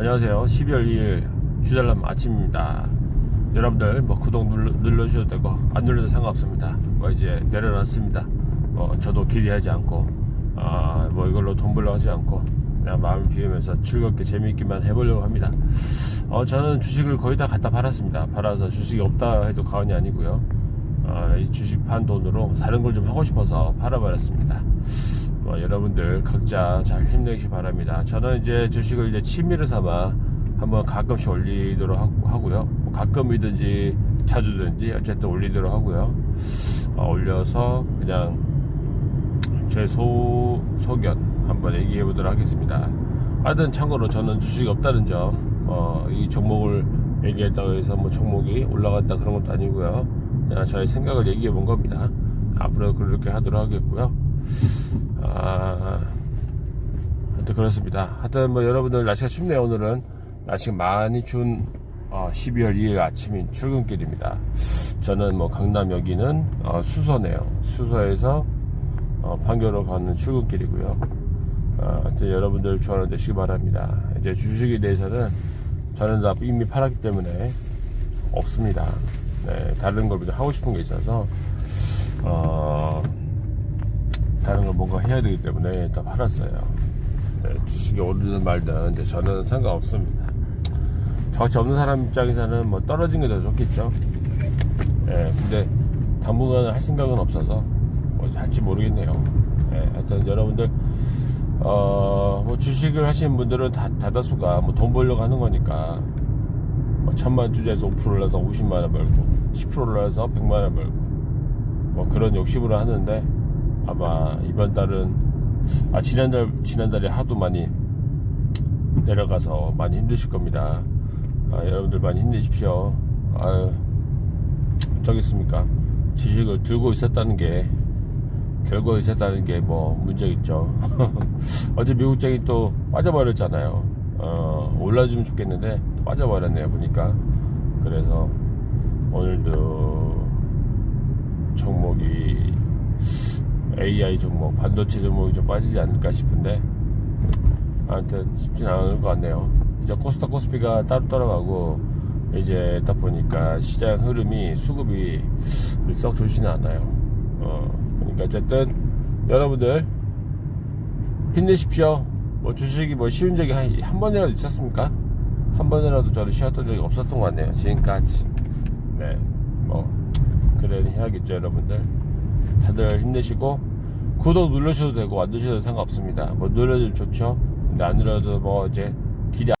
안녕하세요. 12월 2일 주달람 아침입니다. 여러분들 뭐 구독 눌러, 눌러 주셔도 되고 안 눌러도 상관없습니다. 뭐 이제 내려놨습니다. 뭐 저도 기대하지 않고 아, 뭐 이걸로 돈 벌려 하지 않고 그냥 마음을 비우면서 즐겁게 재미있기만 해보려고 합니다. 어, 저는 주식을 거의 다 갖다 팔았습니다. 팔아서 주식이 없다 해도 과언이 아니고요. 어, 이 주식 판 돈으로 다른 걸 좀 하고 싶어서 팔아버렸습니다. 뭐 여러분들 각자 잘 힘내시 기 바랍니다. 저는 이제 주식을 이제 취미를 삼아 한번 가끔씩 올리도록 하고- 하고요. 뭐 가끔이든지 자주든지 어쨌든 올리도록 하고요. 어, 올려서 그냥 제 소, 소견 한번 얘기해 보도록 하겠습니다. 하여튼 참고로 저는 주식이 없다는 점, 어, 이 종목을 얘기했다고 해서 뭐 종목이 올라갔다 그런 것도 아니고요. 그냥 저의 생각을 얘기해 본 겁니다. 앞으로 그렇게 하도록 하겠고요. 아, 그렇습니다. 하여튼 뭐 여러분들 날씨가 춥네요. 오늘은 날씨가 많이 추운 어, 12월 2일 아침인 출근길입니다. 저는 뭐 강남 여기는 어, 수서네요. 수서에서 어, 판교로 가는 출근길이고요. 어, 하여튼 여러분들 조언을 내시기 바랍니다. 이제 주식에 대해서는 저는 다 이미 팔았기 때문에 없습니다. 네, 다른 걸 하고 싶은 게 있어서 어, 다른 걸 뭔가 해야 되기 때문에 다 팔았어요. 네, 주식이 오르든 말든 이제 저는 상관없습니다. 저같이 없는 사람 입장에서는 뭐 떨어진 게 더 좋겠죠. 예, 근데 당분간은 할 생각은 없어서 뭐 할지 모르겠네요. 예, 하여튼 여러분들 어, 뭐 주식을 하시는 분들은 다, 다다수가 뭐 돈 벌려고 하는 거니까 뭐 천만 투자해서 5% 올라서 50만 원 벌고 10% 올라서 100만 원 벌고 뭐 그런 욕심으로 하는데 아마 이번 달은 아 지난달 지난달에 하도 많이 내려가서 많이 힘드실 겁니다. 아, 여러분들 많이 힘내십시오. 아유 저기 있습니까? 지식을 들고 있었다는 게 들고 있었다는 게 뭐 문제 있죠. 어제 미국장이 또 빠져버렸잖아요. 어, 올라주면 좋겠는데 또 빠져버렸네요 보니까. 그래서 오늘도 종목이 AI 종목, 반도체 종목이 좀 빠지지 않을까 싶은데 아무튼 쉽지는 않을 것 같네요. 이제 코스닥 코스피가 따로 따라가고 이제 딱 보니까 시장 흐름이 수급이 썩 좋지는 않아요. 어, 그러니까 어쨌든 여러분들 힘내십시오. 뭐 주식이 뭐 쉬운 적이 한, 한 번이라도 있었습니까? 한 번이라도 저를 쉬었던 적이 없었던 것 같네요. 지금까지. 네. 뭐, 그래 해야겠죠, 여러분들. 다들 힘내시고, 구독 누르셔도 되고, 안 누르셔도 상관없습니다. 뭐, 눌러주면 좋죠. 근데 안 눌러도 뭐, 이제,